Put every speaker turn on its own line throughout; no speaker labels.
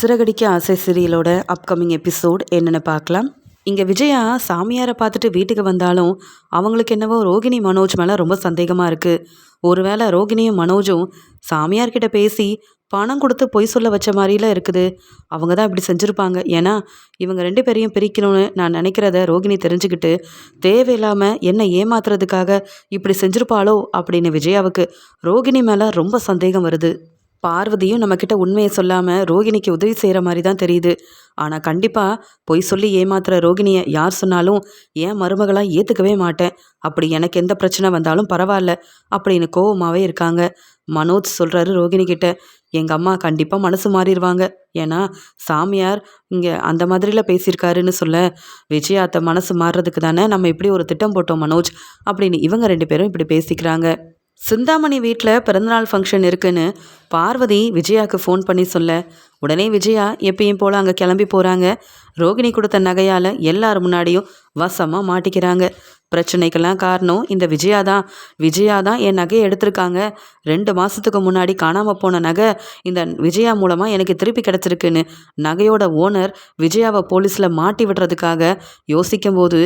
சிறகடிக்க ஆசை சீரியலோட upcoming episode என்னென்னு பார்க்கலாம். இங்கே விஜயா சாமியாரை பார்த்துட்டு வீட்டுக்கு வந்தாலும் அவங்களுக்கு என்னவோ ரோகிணி மனோஜ் மேலே ரொம்ப சந்தேகமாக இருக்குது ஒருவேளை ரோகிணியும் மனோஜும் சாமியார்கிட்ட பேசி பணம் கொடுத்து பொய் சொல்ல வச்ச மாதிரிலாம் இருக்குது. அவங்க தான் இப்படி செஞ்சுருப்பாங்க. ஏன்னா இவங்க ரெண்டு பேரையும் பிரிக்கணும்னு நான் நினைக்கிறத ரோகிணி தெரிஞ்சுக்கிட்டு தேவையில்லாமல் என்னை ஏமாத்துறதுக்காக இப்படி செஞ்சுருப்பாளோ அப்படின்னு விஜயாவுக்கு ரோகிணி மேலே ரொம்ப சந்தேகம் வருது. பார்வதியும் நம்மக்கிட்ட உண்மையை சொல்லாமல் ரோகிணிக்கு உதவி செய்கிற மாதிரி தான் தெரியுது. ஆனால் கண்டிப்பாக பொய் சொல்லி ஏமாத்துற ரோகிணியை யார் சொன்னாலும் ஏன் மருமகளாக ஏற்றுக்கவே மாட்டேன். அப்படி எனக்கு எந்த பிரச்சனை வந்தாலும் பரவாயில்ல அப்படின்னு கோவமாகவே இருக்காங்க. மனோஜ் சொல்கிறாரு ரோகிணி கிட்ட எங்கள் அம்மா கண்டிப்பாக மனசு மாறிடுவாங்க ஏன்னா சாமியார் இங்கே அந்த மாதிரிலாம் பேசியிருக்காருன்னு சொல்ல விஜயாத்த மனசு மாறுறதுக்கு தானே நம்ம இப்படி ஒரு திட்டம் போட்டோம் மனோஜ் அப்படின்னு இவங்க ரெண்டு பேரும் இப்படி பேசிக்கிறாங்க. சிந்தாமணி வீட்டில் பிறந்தநாள் ஃபங்க்ஷன் இருக்குன்னு பார்வதி விஜயாவுக்கு ஃபோன் பண்ணி சொல்ல உடனே விஜயா எப்பயும் போல் அங்கே கிளம்பி போகிறாங்க ரோகிணி கொடுத்த நகையால் எல்லார் முன்னாடியும் வசமாக மாட்டிக்கிறாங்க. பிரச்சனைக்கெல்லாம் காரணம் இந்த விஜயா தான். விஜயா தான் என் நகையை எடுத்திருக்காங்க. ரெண்டு மாதத்துக்கு முன்னாடி காணாமல் போன நகை இந்த விஜயா மூலமாக எனக்கு திருப்பி கிடச்சிருக்குன்னு. நகையோட ஓனர் விஜயாவை போலீஸில் மாட்டி விடுறதுக்காக யோசிக்கும் போது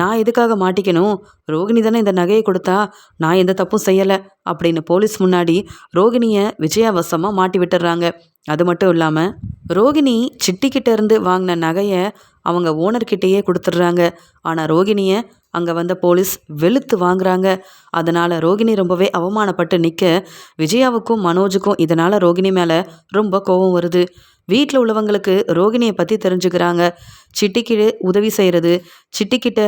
நான் எதுக்காக மாட்டிக்கணும்? ரோகிணி தானே இந்த நகையை கொடுத்தா? நான் எந்த தப்பும் செய்யலை அப்படின்னு போலீஸ் முன்னாடி ரோகிணியை விஜயாவசமாக மாட்டி விட்டுறாங்க. அது மட்டும் இல்லாமல் ரோகிணி சிட்டிக்கிட்ட இருந்து வாங்கின நகையை அவங்க ஓனர்கிட்டயே கொடுத்துட்றாங்க. ஆனால் ரோகிணியை அங்கே வந்த போலீஸ் வெளுத்து வாங்குறாங்க. அதனால் ரோகிணி ரொம்பவே அவமானப்பட்டு நிற்க விஜயாவுக்கும் மனோஜுக்கும் இதனால் ரோகிணி மேலே ரொம்ப கோபம் வருது. வீட்டில் உள்ளவங்களுக்கு ரோகிணியை பற்றி தெரிஞ்சுக்கிறாங்க. சிட்டிக்கு உதவி செய்கிறது சிட்டிக்கிட்ட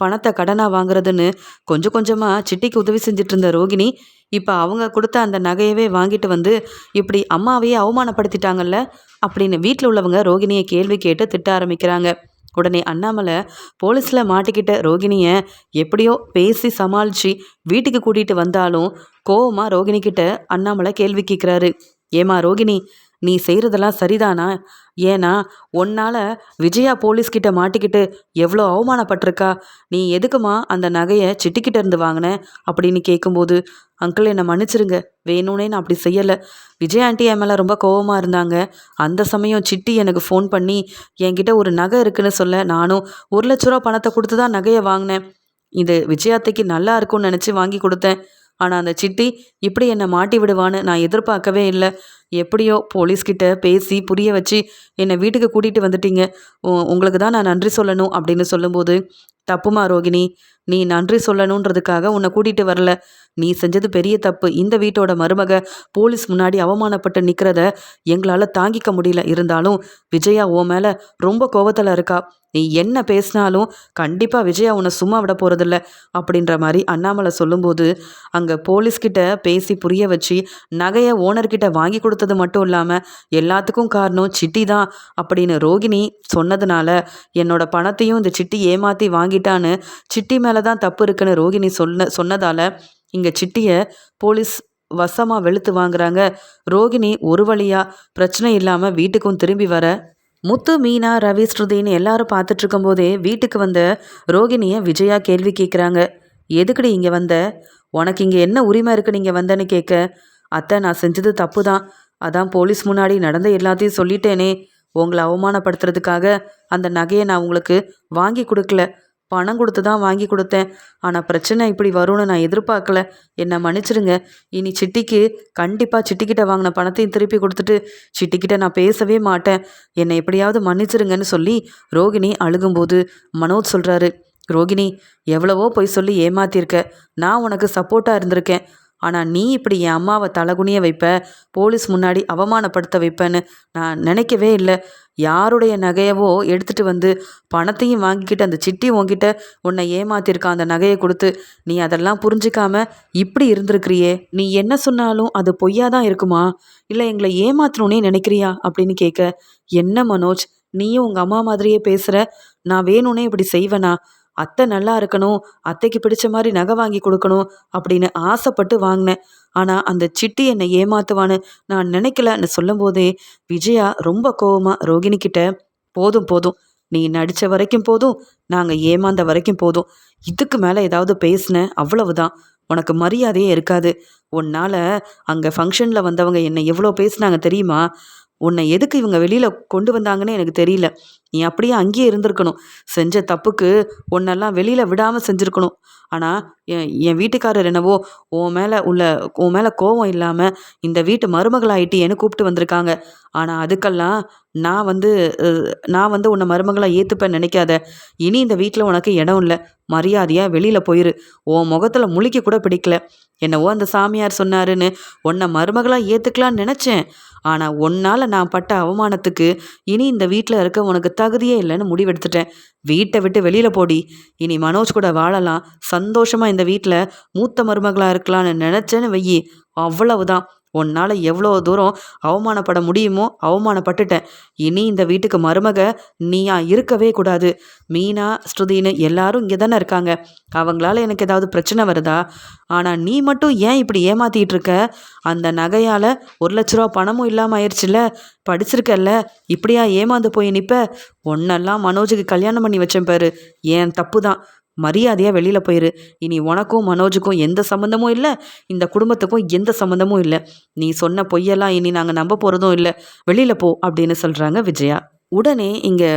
பணத்தை கடனாக வாங்குறதுன்னு கொஞ்சம் கொஞ்சமாக சிட்டிக்கு உதவி செஞ்சுட்டு இருந்த ரோகிணி இப்போ அவங்க கொடுத்த அந்த நகையவே வாங்கிட்டு வந்து இப்படி அம்மாவையே அவமானப்படுத்திட்டாங்கல்ல? அப்படின்னு வீட்டில் உள்ளவங்க ரோகிணியை கேள்வி கேட்டு திட்ட ஆரம்பிக்கிறாங்க. உடனே அண்ணாமலை போலீஸில் மாட்டிக்கிட்ட ரோகிணியை எப்படியோ பேசி சமாளித்து வீட்டுக்கு கூட்டிகிட்டு வந்தாலும் கோவமாக ரோகிணிக்கிட்ட அண்ணாமலை கேள்வி கேட்குறாரு ஏமா ரோகிணி நீ செய்கிறதெல்லாம் சரிதானா? ஏன்னா உன்னால் விஜயா போலீஸ்கிட்ட மாட்டிக்கிட்டு எவ்வளோ அவமானப்பட்டிருக்கா? நீ எதுக்குமா அந்த நகையை சிட்டிக்கிட்ட இருந்து வாங்கின? அப்படின்னு கேட்கும்போது அங்கிள் என்னை மன்னிச்சிருங்க. வேணும்னே நான் அப்படி செய்யலை. விஜய் ஆண்டி என் மேலே ரொம்ப கோவமாக இருந்தாங்க. அந்த சமயம் சிட்டி எனக்கு ஃபோன் பண்ணி என்கிட்ட ஒரு நகை இருக்குன்னு சொல்ல. நானும் ஒரு லட்ச ரூபா பணத்தை கொடுத்து தான் நகையை வாங்கினேன். இது விஜயாத்தைக்கு நல்லா இருக்கும்னு நினச்சி வாங்கி கொடுத்தேன். ஆனால் அந்த சிட்டி இப்படி என்னை மாட்டி விடுவான்னு நான் எதிர்பார்க்கவே இல்லை. எப்படியோ போலீஸ்கிட்ட பேசி புரிய வச்சு என்னை வீட்டுக்கு கூட்டிகிட்டு வந்துட்டீங்க. உங்களுக்கு தான் நான் நன்றி சொல்லணும் அப்படின்னு சொல்லும்போது தப்புமா ரோகிணி? நீ நன்றி சொல்லணுன்றதுக்காக உன்னை கூட்டிகிட்டு வரல. நீ செஞ்சது பெரிய தப்பு. இந்த வீட்டோட மருமக போலீஸ் முன்னாடி அவமானப்பட்டு நிற்கிறத எங்களால் தாங்கிக்க முடியல. இருந்தாலும் விஜயா ஓ மேலே ரொம்ப கோவத்தில் இருக்கா. நீ என்ன பேசினாலும் கண்டிப்பாக விஜயா உன்னை சும்மா விட போகிறதில்ல அப்படின்ற மாதிரி அண்ணாமலை சொல்லும்போது அங்கே போலீஸ்கிட்ட பேசி புரிய வச்சு நகையை ஓனர்கிட்ட வாங்கி கொடுத்தது மட்டும் இல்லாமல் எல்லாத்துக்கும் காரணம் சிட்டி தான் அப்படின்னு ரோகிணி சொன்னதுனால என்னோட பணத்தையும் இந்த சிட்டி ஏமாற்றி வாங்கிட்டான்னு சிட்டி மேலே தான் தப்பு இருக்குன்னு ரோகிணி சொன்ன சொன்னதால் இங்கே சிட்டியை போலீஸ் வசமாக வெளுத்து வாங்குறாங்க. ரோகிணி ஒரு வழியாக பிரச்சனை இல்லாமல் வீட்டுக்கும் திரும்பி வர. முத்து மீனா ரவி ஸ்ருதின்னு எல்லாரும் பார்த்துட்டு இருக்கும்போதே வீட்டுக்கு வந்த ரோகிணியை விஜயா கேள்வி கேட்குறாங்க எதுக்குடி இங்கே வந்த? உனக்கு இங்கே என்ன உரிமை இருக்கு நீங்கள் வந்தேன்னு கேட்க அத்தை நான் செஞ்சது தப்பு தான் அதான் போலீஸ் முன்னாடி நடந்த எல்லாத்தையும் சொல்லிட்டேனே. உங்களை அவமானப்படுத்துறதுக்காக அந்த நகையை நான் உங்களுக்கு வாங்கி கொடுக்கல. பணம் கொடுத்து தான் வாங்கி கொடுத்தேன். ஆனால் பிரச்சனை இப்படி வரும்னு நான் எதிர்பார்க்கல. என்னை மன்னிச்சிருங்க. இனி சிட்டிக்கு கண்டிப்பாக சிட்டிக்கிட்ட வாங்கின பணத்தையும் திருப்பி கொடுத்துட்டு சிட்டிக்கிட்ட நான் பேசவே மாட்டேன். என்னை எப்படியாவது மன்னிச்சிருங்கன்னு சொல்லி ரோகிணி அழுகும்போது மனோஜ் சொல்கிறாரு ரோகிணி எவ்வளவோ போய் சொல்லி ஏமாத்தியிருக்க நான் உனக்கு சப்போர்ட்டாக இருந்திருக்கேன். ஆனால் நீ இப்படி என் அம்மாவை தலகுனிய வைப்ப போலீஸ் முன்னாடி அவமானப்படுத்த வைப்பேன்னு நான் நினைக்கவே இல்லை. யாருடைய நகையவோ எடுத்துகிட்டு வந்து பணத்தையும் வாங்கிக்கிட்டு அந்த சிட்டி உங்ககிட்ட உன்னை ஏமாத்திருக்கான் அந்த நகையை கொடுத்து நீ அதெல்லாம் புரிஞ்சிக்காம இப்படி இருந்திருக்கிறியே? நீ என்ன சொன்னாலும் அது பொய்யா தான் இருக்குமா? இல்லை எங்களை ஏமாத்தணுன்னே நினைக்கிறியா? அப்படின்னு கேட்க என்ன மனோஜ் நீயும் உங்கள் அம்மா மாதிரியே பேசுகிற நான் வேணும்னே இப்படி செய்வேனா? அத்தை நல்லா இருக்கணும் அத்தைக்கு பிடிச்ச மாதிரி நகை வாங்கி கொடுக்கணும் அப்படின்னு ஆசைப்பட்டு வாங்கினேன். ஆனால் அந்த சிட்டி என்னை ஏமாத்துவான்னு நான் நினைக்கலன்னு சொல்லும்போதே விஜயா ரொம்ப கோவமாக ரோகிணி கிட்ட போதும் போதும். நீ நடித்த வரைக்கும் போதும் நாங்கள் ஏமாந்த வரைக்கும் போதும். இதுக்கு மேலே ஏதாவது பேசினேன் அவ்வளவுதான். உனக்கு மரியாதையே இருக்காது. உன்னால் அங்கே ஃபங்க்ஷனில் வந்தவங்க என்னை எவ்வளோ பேசினாங்க தெரியுமா? உன்னை எதுக்கு இவங்க வெளியில் கொண்டு வந்தாங்கன்னு எனக்கு தெரியல. நீ அப்படியே அங்கேயே இருந்திருக்கணும். செஞ்ச தப்புக்கு உன்னெல்லாம் வெளியில் விடாமல் செஞ்சுருக்கணும். ஆனால் என் என் வீட்டுக்காரர் என்னவோ உன் மேலே உள்ள உன் மேலே கோவம் இல்லாமல் இந்த வீட்டு மருமகளாயிட்டியேன்னு கூப்பிட்டு வந்திருக்காங்க. ஆனால் அதுக்கெல்லாம் நான் வந்து நான் வந்து உன்னை மருமகளாக ஏற்றுப்பேன் நினைக்காத. இனி இந்த வீட்டில் உனக்கு இடம் இல்லை. மரியாதையாக வெளியில் போயிரு. உன் முகத்தில் முழிக்க கூட பிடிக்கல. என்னவோ அந்த சாமியார் சொன்னாருன்னு உன்னை மருமகளாக ஏற்றுக்கலான்னு நினச்சேன். ஆனால் உன்னால் நான் பட்ட அவமானத்துக்கு இனி இந்த வீட்டில் இருக்க உனக்கு தகுதியே இல்லைன்னு முடிவெடுத்துட்டேன். வீட்டை விட்டு வெளியில் போடி. இனி மனோஜ் கூட வாழலாம். சந்தோஷமாக இந்த வீட்டில் மூத்த மருமகளாக இருக்கலாம்னு நினச்சேன்னு வெய்யி அவ்வளவுதான். உன்னால் எவ்வளோ தூரம் அவமானப்பட முடியுமோ அவமானப்பட்டுட்டேன். இனி இந்த வீட்டுக்கு மருமக நீயா இருக்கவே கூடாது. மீனா ஸ்ருதின்னு எல்லாரும் இங்கே தானே இருக்காங்க. அவங்களால எனக்கு ஏதாவது பிரச்சனை வருதா? ஆனால் நீ மட்டும் ஏன் இப்படி ஏமாத்திட்டு இருக்க? அந்த நகையால் ஒரு லட்ச ரூபா பணமும் இல்லாமல் ஆயிடுச்சுல படிச்சிருக்கல்ல? இப்படியா ஏமாந்து போய் நிற்ப ஒன்னெல்லாம் மனோஜுக்கு கல்யாணம் பண்ணி வச்சேன் பாரு. ஏன் தப்பு தான் மரியாதையாக வெளியில் போயிரு. இனி உனக்கும் மனோஜுக்கும் எந்த சம்மந்தமும் இல்லை. இந்த குடும்பத்துக்கும் எந்த சம்மந்தமும் இல்லை. நீ சொன்ன பொய்யெல்லாம் இனி நாங்கள் நம்ப போகிறதும் இல்லை. வெளியில் போ அப்படின்னு சொல்கிறாங்க விஜயா. உடனே இங்கே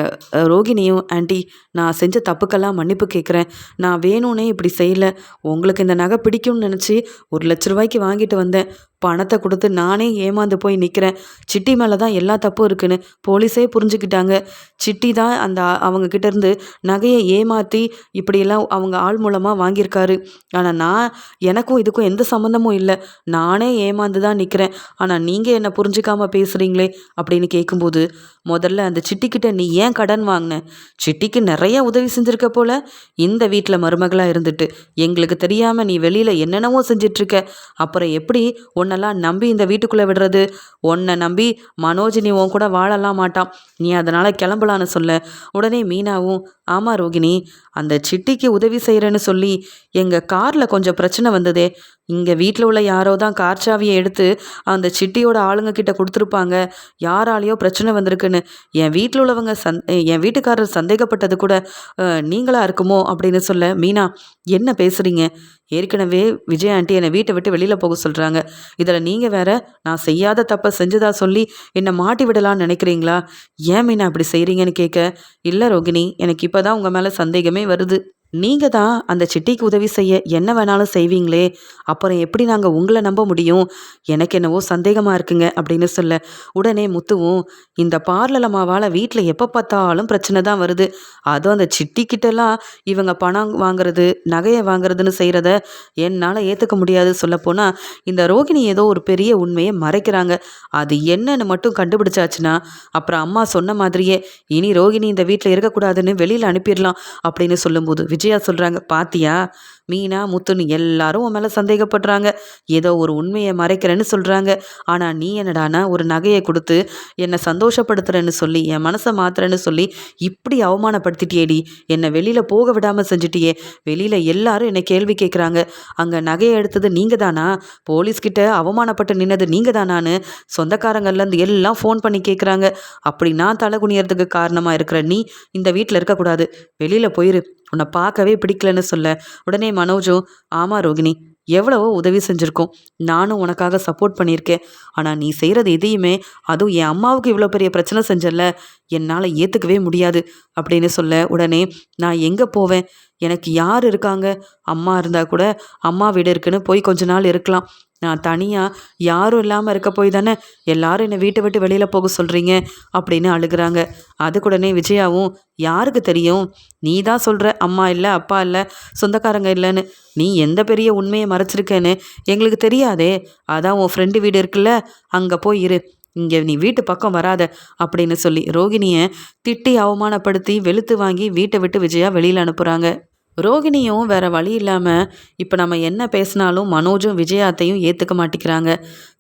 ரோகிணியும் ஆண்டி நான் செஞ்ச தப்புக்கெல்லாம் மன்னிப்பு கேட்குறேன் நான் வேணும்னே இப்படி செய்யலை. உங்களுக்கு இந்த நகை பிடிக்கும்னு நினச்சி ஒரு லட்ச ரூபாய்க்கு வாங்கிட்டு வந்தேன். பணத்தை கொடுத்து நானே ஏமாந்து போய் நிற்கிறேன் சிட்டி மேலே தான் எல்லா தப்பும் இருக்குன்னு போலீஸே புரிஞ்சுக்கிட்டாங்க. சிட்டி தான் அந்த ஆ- அவங்க இருந்து நகையை ஏமாற்றி இப்படியெல்லாம் அவங்க ஆள் மூலமாக வாங்கியிருக்காரு. ஆனால் நான் எனக்கும் இதுக்கும் எந்த சம்மந்தமும் இல்லை. நானே ஏமாந்து தான் நிற்கிறேன் ஆனால் நீங்கள் என்னை புரிஞ்சுக்காம பேசுகிறீங்களே அப்படின்னு கேட்கும்போது முதல்ல அந்த சிட்டிக்கிட்ட நீ ஏன் கடன் வாங்கின? சிட்டிக்கு நிறைய உதவி செஞ்சுருக்க போல இந்த வீட்டில் மருமகளாக இருந்துட்டு. எங்களுக்கு தெரியாமல் நீ வெளியில் என்னென்னவோ செஞ்சிட்ருக்க. அப்புறம் எப்படி உன் உன்னெல்லாம் நம்பி இந்த வீட்டுக்குள்ளே விடுறது. உன்னை நம்பி மனோஜ் நீ உன் கூட வாழலாம் மாட்டான். நீ அதனால் கிளம்பலான்னு சொல்ல. உடனே மீனாவும் ஆமாம் ரோகிணி அந்த சிட்டிக்கு உதவி செய்கிறேன்னு சொல்லி எங்கள் காரில் கொஞ்சம் பிரச்சனை வந்ததே. இங்கே வீட்டில் உள்ள யாரோ தான் கார் சாவியை எடுத்து அந்த சிட்டியோட ஆளுங்க கிட்ட கொடுத்துருப்பாங்க. யாராலேயோ பிரச்சனை வந்திருக்குன்னு. என் வீட்டில் உள்ளவங்க சந் என் வீட்டுக்காரர் சந்தேகப்பட்டது கூட நீங்களாக இருக்குமோ? அப்படின்னு சொல்ல மீனா என்ன பேசுகிறீங்க ஏற்கனவே விஜய் ஆண்டி என்னை வீட்டை விட்டு வெளியில் போக சொல்கிறாங்க இதில் நீங்கள் வேற நான் செய்யாத தப்பை செஞ்சதா சொல்லி என்னை மாட்டி விடலான்னு நினைக்கிறீங்களா? ஏன் மீனா அப்படி செய்கிறீங்கன்னு கேட்க? இல்லை ரோகிணி எனக்கு இப்போ தான் உங்கள் மேலே சந்தேகமே வருது. நீங்கள் தான் அந்த சிட்டிக்கு உதவி செய்ய என்ன வேணாலும் செய்வீங்களே அப்புறம் எப்படி நாங்கள் உங்களை நம்ப முடியும்? எனக்கு என்னவோ சந்தேகமாக இருக்குங்க அப்படின்னு சொல்ல உடனே முத்துவும் இந்த பார்லர் அம்மாவால் வீட்டில் எப்போ பார்த்தாலும் பிரச்சனை தான் வருது. அதுவும் அந்த சிட்டிக்கிட்டலாம் இவங்க பணம் வாங்குறது நகையை வாங்குறதுன்னு செய்கிறத என்னால் ஏற்றுக்க முடியாது சொல்லப்போனால் இந்த ரோகிணி ஏதோ ஒரு பெரிய உண்மையை மறைக்கிறாங்க. அது என்னன்னு மட்டும் கண்டுபிடிச்சாச்சுன்னா அப்புறம் அம்மா சொன்ன மாதிரியே இனி ரோகிணி இந்த வீட்டில் இருக்கக்கூடாதுன்னு வெளியில் அனுப்பிடலாம் அப்படின்னு சொல்லும்போது விஜயா சொல்கிறாங்க பாத்தியா? மீனா முத்துன்னு எல்லாரும் உன் மேலே சந்தேகப்படுறாங்க. ஏதோ ஒரு உண்மையை மறைக்கிறேன்னு சொல்கிறாங்க ஆனால் நீ என்னடானா ஒரு நகையை கொடுத்து என்னை சந்தோஷப்படுத்துறேன்னு சொல்லி என் மனசை மாத்துறேன்னு சொல்லி இப்படி அவமானப்படுத்திட்டியேடி. என்னை வெளியில் போக விடாமல் செஞ்சுட்டியே. வெளியில் எல்லாரும் என்னை கேள்வி கேட்குறாங்க அங்கே நகையை எடுத்தது நீங்கள் தானா போலீஸ்கிட்ட அவமானப்பட்டு நின்னது நீங்கள் தானான்னு சொந்தக்காரங்கள்லேருந்து எல்லாம் ஃபோன் பண்ணி கேட்குறாங்க அப்படி நான் தலை குனியறதுக்கு காரணமாக இருக்கிற நீ இந்த வீட்டில் இருக்கக்கூடாது. வெளியில் போயிரு. உன்னை பார்க்கவே பிடிக்கலன்னு சொல்ல. உடனே மனோஜும் ஆமாம் ரோகிணி எவ்வளவோ உதவி செஞ்சுருக்கோம். நானும் உனக்காக சப்போர்ட் பண்ணியிருக்கேன். ஆனால் நீ செய்கிறது எதையுமே அதுவும் என் அம்மாவுக்கு இவ்வளோ பெரிய பிரச்சனை செஞ்சல என்னால் ஏற்றுக்கவே முடியாது. அப்படின்னு சொல்ல உடனே நான் எங்கே போவேன்? எனக்கு யார் இருக்காங்க? அம்மா இருந்தால் கூட அம்மா வீடு இருக்குன்னு போய் கொஞ்ச நாள் இருக்கலாம். நான் தனியாக யாரும் இல்லாமல் இருக்க போய் தானே? எல்லாரும் என்னை வீட்டை விட்டு வெளியில் போக சொல்கிறீங்க அப்படின்னு அழுகுறாங்க. அதுக்குடனே விஜயாவும் யாருக்கு தெரியும்? நீ தான் சொல்கிற அம்மா இல்லை அப்பா இல்லை சொந்தக்காரங்க இல்லைன்னு. நீ எந்த பெரிய உண்மையை மறைச்சிருக்கேன்னு எங்களுக்கு தெரியாதே. அதான் உன் ஃப்ரெண்டு வீடு இருக்குல்ல அங்கே போய் இரு. இங்கே நீ வீட்டு பக்கம் வராத அப்படின்னு சொல்லி ரோகிணியை திட்டி அவமானப்படுத்தி வெளுத்து வாங்கி வீட்டை விட்டு விஜயா வெளியில் அனுப்புகிறாங்க ரோகிணியும் வேற வழி இல்லாமல் இப்போ நம்ம என்ன பேசினாலும் மனோஜும் விஜயாத்தையும் ஏற்றுக்க மாட்டேங்கிறாங்க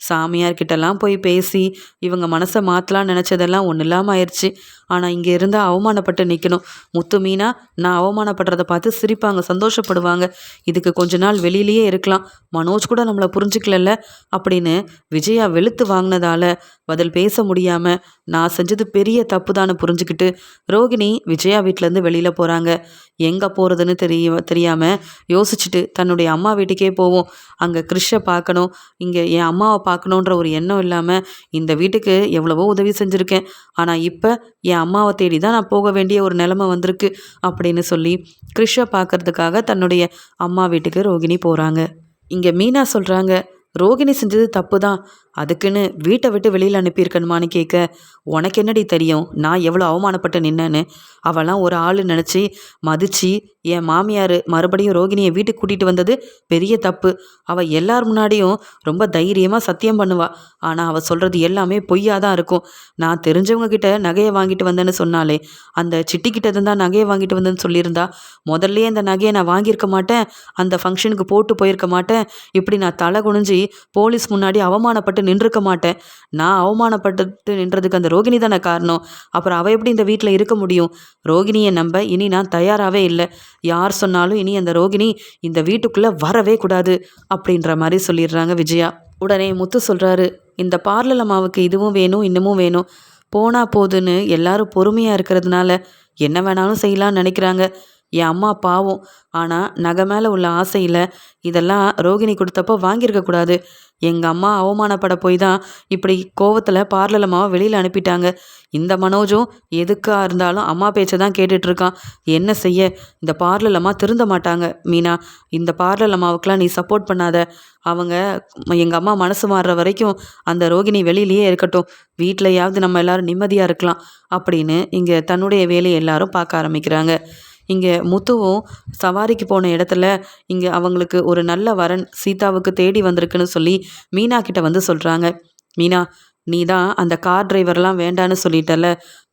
சாமியார்கிட்டலாம் போய் பேசி இவங்க மனசை மாற்றலாம்னு நினச்சதெல்லாம் ஒன்றும் இல்லாமல் ஆயிடுச்சு ஆனால் இங்கே இருந்தால் அவமானப்பட்டு நிற்கணும் முத்து மீனா நான் அவமானப்படுறத பார்த்து சிரிப்பாங்க சந்தோஷப்படுவாங்க. இதுக்கு கொஞ்ச நாள் வெளியிலேயே இருக்கலாம். மனோஜ் கூட நம்மளை புரிஞ்சுக்கலல்ல? அப்படின்னு விஜயா வெளுத்து வாங்கினதால பதில் பேச முடியாமல் நான் செஞ்சது பெரிய தப்பு தான் புரிஞ்சுக்கிட்டு ரோகிணி விஜயா வீட்டிலேருந்து வெளியில் போகிறாங்க எங்கே போகிறதுன்னு தெரிய தெரியாமல் யோசிச்சுட்டு தன்னுடைய அம்மா வீட்டுக்கே போவோம். அங்கே கிறிஷை பார்க்கணும். இங்கே என் அம்மாவை பார்க்கணுன்ற ஒரு எண்ணம் இல்லாமல் இந்த வீட்டுக்கு எவ்வளவோ உதவி செஞ்சுருக்கேன். ஆனால் இப்போ என் அம்மாவை தேடி தான் நான் போக வேண்டிய ஒரு நிலமை வந்திருக்கு அப்படின்னு சொல்லி கிறிஷை பார்க்கறதுக்காக தன்னுடைய அம்மா வீட்டுக்கு ரோகிணி போகிறாங்க இங்கே மீனா சொல்கிறாங்க ரோகிணி செஞ்சது தப்பு தான் அதுக்குன்னு வீட்டை விட்டு வெளியில் அனுப்பியிருக்கணுமான்னு கேட்க உனக்கு என்னடி தெரியும்? நான் எவ்வளோ அவமானப்பட்டு நின்னேன்னு? அவளாம் ஒரு ஆள் நினச்சி மதித்து என் மாமியார் மறுபடியும் ரோகிணியை வீட்டுக்கு கூட்டிகிட்டு வந்தது பெரிய தப்பு. அவள் எல்லார் முன்னாடியும் ரொம்ப தைரியமாக சத்தியம் பண்ணுவாள் ஆனால் அவள் சொல்கிறது எல்லாமே பொய்யாக தான் இருக்கும். நான் தெரிஞ்சவங்க கிட்ட நகையை வாங்கிட்டு வந்தேன்னு சொன்னாலே அந்த சிட்டிக்கிட்ட இருந்தால் நகையை வாங்கிட்டு வந்தேன்னு சொல்லியிருந்தா முதல்லையே அந்த நகையை நான் வாங்கியிருக்க மாட்டேன். அந்த ஃபங்க்ஷனுக்கு போட்டு போயிருக்க மாட்டேன். இப்படி நான் தலை குனிஞ்சு போலீஸ் முன்னாடி அவமானப்பட்டு நின்றுக்க மாட்டேன். நான் அவமானப்பட்டு நின்றதுக்கு அந்த ரோகிணி தானே காரணம். அப்புறம் அவள் எப்படி இந்த வீட்டில் இருக்க முடியும்? ரோகிணியை நம்ப இனி நான் தயாராகவே இல்லை. யார் சொன்னாலும் இனி அந்த ரோகிணி இந்த வீட்டுக்குள்ளே வரவே கூடாது அப்படின்ற மாதிரி சொல்லிடுறாங்க விஜயா. உடனே முத்து சொல்கிறாரு இந்த பார்லர் அம்மாவுக்கு இதுவும் வேணும் இன்னமும் வேணும். போனா போதுன்னு எல்லாரும் பொறுமையாக இருக்கிறதுனால என்ன வேணாலும் செய்யலாம்னு நினைக்கிறாங்க. என் அம்மா பாவம். ஆனால் நகை மேலே உள்ள ஆசையில் இதெல்லாம் ரோகிணி கொடுத்தப்போ வாங்கியிருக்கக்கூடாது எங்கள் அம்மா அவமானப்பட போய் தான் இப்படி கோவத்தில் பார்லர் அம்மாவை வெளியில் அனுப்பிட்டாங்க. இந்த மனோஜும் எதுக்காக இருந்தாலும் அம்மா பேச்சை தான் கேட்டுட்ருக்கான் என்ன செய்ய? இந்த பார்லர் அம்மா திருந்த மாட்டாங்க. மீனா இந்த பார்லர் அம்மாவுக்கெலாம் நீ சப்போர்ட் பண்ணாத. அவங்க எங்கள் அம்மா மனசு மாறுற வரைக்கும் அந்த ரோகிணி வெளியிலேயே இருக்கட்டும். வீட்டிலையாவது நம்ம எல்லோரும் நிம்மதியாக இருக்கலாம். அப்படின்னு இங்கே தன்னுடைய வேலையை எல்லாரும் பார்க்க ஆரம்பிக்கிறாங்க. இங்கே முத்துவும் சவாரிக்கு போன இடத்துல இங்கே அவங்களுக்கு ஒரு நல்ல வரன் சீதாவுக்கு தேடி வந்திருக்குன்னு சொல்லி மீனா கிட்ட வந்து சொல்கிறாங்க மீனா நீ தான் அந்த கார் டிரைவர்லாம் வேண்டான்னு சொல்லிட்டல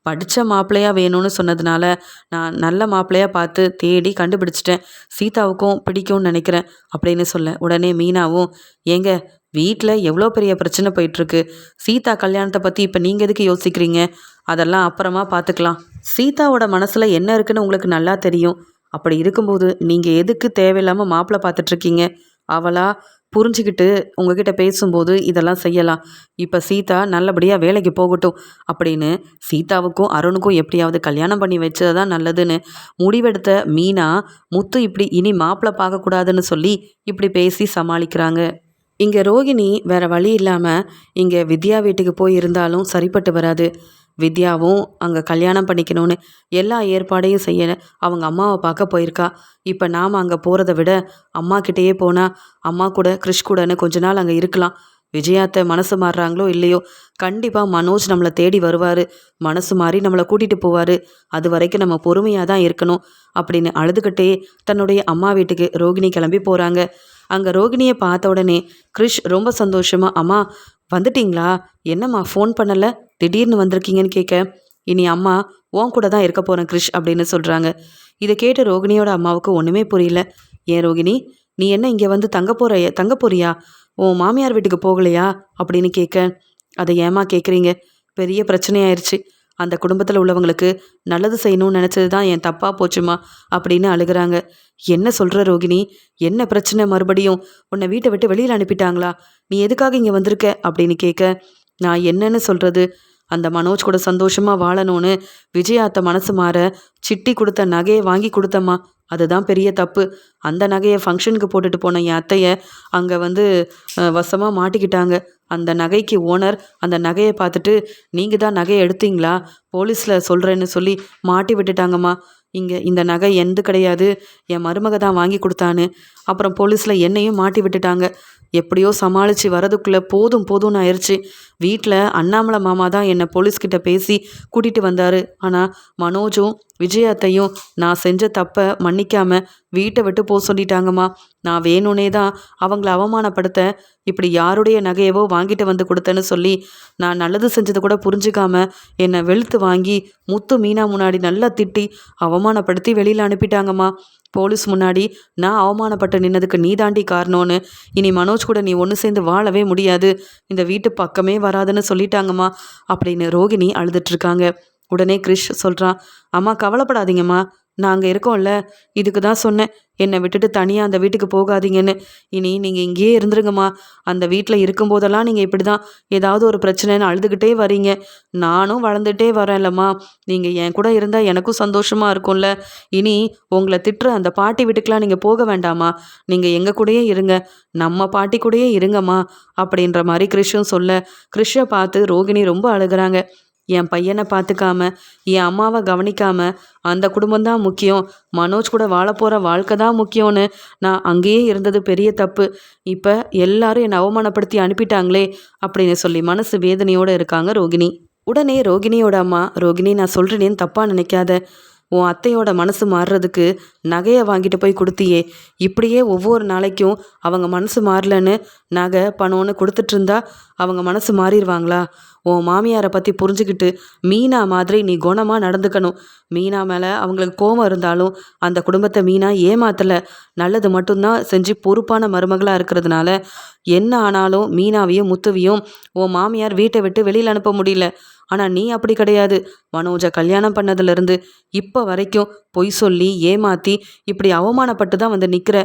படித்த மாப்பிள்ளையாக வேணும்னு சொன்னதுனால நான் நல்ல மாப்பிள்ளையாக பார்த்து தேடி கண்டுபிடிச்சிட்டேன். சீதாவுக்கும் பிடிக்கும்னு நினைக்கிறேன் அப்படின்னு சொல்ல உடனே மீனாவும் ஏங்க வீட்டில் எவ்வளோ பெரிய பிரச்சனை போயிட்டுருக்கு? சீதா கல்யாணத்தை பற்றி இப்போ நீங்கள் எதுக்கு யோசிக்கிறீங்க? அதெல்லாம் அப்புறமா பார்த்துக்கலாம் சீதாவோட மனசில் என்ன இருக்குன்னு உங்களுக்கு நல்லா தெரியும். அப்படி இருக்கும்போது நீங்கள் எதுக்கு தேவையில்லாமல் மாப்பிள்ளை பார்த்துட்ருக்கீங்க அவளா? புரிஞ்சுக்கிட்டு உங்ககிட்ட பேசும்போது இதெல்லாம் செய்யலாம். இப்போ சீதா நல்லபடியாக வேலைக்கு போகட்டும் அப்படின்னு சீதாவுக்கும் அருணுக்கும் எப்படியாவது கல்யாணம் பண்ணி வச்சது தான் நல்லதுன்னு முடிவெடுத்த மீனா முத்து இப்படி இனி மாப்பிள்ளை பார்க்கக்கூடாதுன்னு சொல்லி இப்படி பேசி சமாளிக்கிறாங்க. இங்கே ரோகிணி வேறு வழி இல்லாமல் இங்கே வித்யா வீட்டுக்கு போய் இருந்தாலும் சரிப்பட்டு வராது. வித்யாவும் அங்கே கல்யாணம் பண்ணிக்கணும்னு எல்லா ஏற்பாடையும் செய்ய அவங்க அம்மாவை பார்க்க போயிருக்கா. இப்போ நாம் அங்கே போகிறத விட அம்மா கிட்டேயே போனால் அம்மா கூட கிறிஷ் கூடன்னு கொஞ்ச நாள் அங்கே இருக்கலாம். விஜயாத்தை மனசு மாறுறாங்களோ இல்லையோ கண்டிப்பாக மனோஜ் நம்மளை தேடி வருவார். மனசு மாறி நம்மளை கூட்டிகிட்டு போவார். அது வரைக்கும் நம்ம பொறுமையாக தான் இருக்கணும் அப்படின்னு அழுதுகிட்டே தன்னுடைய அம்மா வீட்டுக்கு ரோகிணி கிளம்பி போகிறாங்க அங்கே ரோகிணியை பார்த்த உடனே கிரிஷ் ரொம்ப சந்தோஷமா அம்மா வந்துட்டீங்களா? என்னம்மா ஃபோன் பண்ணலை? திடீர்னு வந்திருக்கீங்கன்னு கேட்க இனி அம்மா உன் கூட தான் இருக்க போகிறேன் கிறிஷ் அப்படின்னு சொல்கிறாங்க இதை கேட்டு ரோகிணியோட அம்மாவுக்கு ஒன்றுமே புரியல. ஏன் ரோகிணி நீ என்ன இங்கே வந்து தங்க போகிற தங்க போறியா? உன் மாமியார் வீட்டுக்கு போகலையா? அப்படின்னு கேட்க அதை ஏமா கேட்குறீங்க பெரிய பிரச்சனையாயிருச்சு. அந்த குடும்பத்தில் உள்ளவங்களுக்கு நல்லது செய்யணும்னு நினச்சது தான் என் தப்பாக போச்சுமா அப்படின்னு அழுகிறாங்க. என்ன சொல்கிற ரோகிணி? என்ன பிரச்சனை மறுபடியும்? உன்னை வீட்டை விட்டு வெளியில் அனுப்பிட்டாங்களா? நீ எதுக்காக இங்கே வந்திருக்க? அப்படின்னு கேட்க நான் என்னன்னு சொல்கிறது அந்த மனோஜ் கூட சந்தோஷமாக வாழணும்னு விஜயாத்த மனசு மாற சிட்டி கொடுத்த நகையை வாங்கி கொடுத்தம்மா. அதுதான் பெரிய தப்பு. அந்த நகையை ஃபங்க்ஷனுக்கு போட்டுட்டு போன என் அத்தையை அங்கே வந்து வசமாக மாட்டிக்கிட்டாங்க. அந்த நகைக்கு ஓனர் அந்த நகையை பார்த்துட்டு நீங்கள் தான் நகையை எடுத்தீங்களா? போலீஸில் சொல்கிறேன்னு சொல்லி மாட்டி விட்டுட்டாங்கம்மா. இங்கே இந்த நகை எந்த கிடையாது. என் மருமக தான் வாங்கி கொடுத்தான்னு. அப்புறம் போலீஸில் என்னையும் மாட்டி விட்டுட்டாங்க. எப்படியோ சமாளித்து வரதுக்குள்ளே போதும் போதும்னு ஆயிடுச்சு வீட்டில் அண்ணாமலை மாமா தான் என்னை போலீஸ்கிட்ட பேசி கூட்டிகிட்டு வந்தார். ஆனால் மனோஜும் விஜயாத்தையும் நான் செஞ்ச தப்பை மன்னிக்காமல் வீட்டை விட்டு போக சொல்லிட்டாங்கம்மா. நான் வேணும்னே தான் அவங்கள அவமானப்படுத்த இப்படி யாருடைய நகையவோ வாங்கிட்டு வந்து கொடுத்தேன்னு சொல்லி நான் நல்லது செஞ்சதை கூட புரிஞ்சுக்காம என்னை வெளுத்து வாங்கி முத்து மீனா முன்னாடி நல்லா திட்டி அவமானப்படுத்தி வெளியில் அனுப்பிட்டாங்கம்மா. போலீஸ் முன்னாடி நான் அவமானப்பட்டு நின்னதுக்கு நீ தாண்டி காரணம்னு. இனி மனோஜ் கூட நீ ஒன்று சேர்ந்து வாழவே முடியாது. இந்த வீட்டு பக்கமே வராதுன்னு சொல்லிட்டாங்கம்மா அப்படின்னு ரோகிணி அழுதுட்ருக்காங்க உடனே கிரிஷ் சொல்கிறான் அம்மா கவலைப்படாதீங்கம்மா. நாங்கள் இருக்கோம்ல. இதுக்கு தான் சொன்னேன். என்னை விட்டுட்டு தனியாக அந்த வீட்டுக்கு போகாதீங்கன்னு. இனி நீங்கள் இங்கேயே இருந்துருங்கம்மா. அந்த வீட்டில் இருக்கும்போதெல்லாம் நீங்கள் இப்படி தான் ஏதாவது ஒரு பிரச்சனைன்னு அழுதுகிட்டே வரீங்க. நானும் வளர்ந்துட்டே வரேன்லம்மா. நீங்கள் என் கூட இருந்தால் எனக்கும் சந்தோஷமாக இருக்கும்ல. இனி உங்களை திட்டுற அந்த பாட்டி வீட்டுக்கெலாம் நீங்கள் போக வேண்டாமா நீங்கள் எங்கள் கூடயே இருங்க. நம்ம பாட்டி கூடயே இருங்கம்மா. அப்படின்ற மாதிரி கிறிஷும் சொல்ல கிறிஷை பார்த்து ரோகிணி ரொம்ப அழுகிறாங்க. என் பையனை பார்த்துக்காம என் அம்மாவை கவனிக்காம அந்த குடும்பம் தான் முக்கியம். மனோஜ் கூட வாழ போகிற வாழ்க்கை தான் முக்கியம்னு நான் அங்கேயே இருந்தது பெரிய தப்பு. இப்போ எல்லாரும் என்னை அவமானப்படுத்தி அனுப்பிட்டாங்களே அப்படின்னு சொல்லி மனசு வேதனையோடு இருக்காங்க ரோகிணி. உடனே ரோகிணியோட அம்மா ரோகிணி நான் சொல்கிறேனேன்னு தப்பாக நினைக்காத. உன் அத்தையோட மனசு மாறுறதுக்கு நகையை வாங்கிட்டு போய் கொடுத்தியே. இப்படியே ஒவ்வொரு நாளைக்கும் அவங்க மனசு மாறலன்னு நகை பணம்னு கொடுத்துட்டு இருந்தா அவங்க மனசு மாறிடுவாங்களா? உன் மாமியாரை பற்றி புரிஞ்சுக்கிட்டு மீனா மாதிரி நீ குணமாக நடந்துக்கணும். மீனா மேலே அவங்களுக்கு கோபம் இருந்தாலும் அந்த குடும்பத்தை மீனா ஏமாத்தலை. நல்லது மட்டும்தான் செஞ்சு பொறுப்பான மருமகளாக இருக்கிறதுனால. என்ன ஆனாலும் மீனாவையும் முத்துவையும் உன் மாமியார் வீட்டை விட்டு வெளியில் அனுப்ப முடியல. ஆனால் நீ அப்படி கிடையாது. மனோஜை கல்யாணம் பண்ணதுலேருந்து இப்போ வரைக்கும் பொய் சொல்லி ஏமாற்றி இப்படி அவமானப்பட்டு தான் வந்து நிற்கிற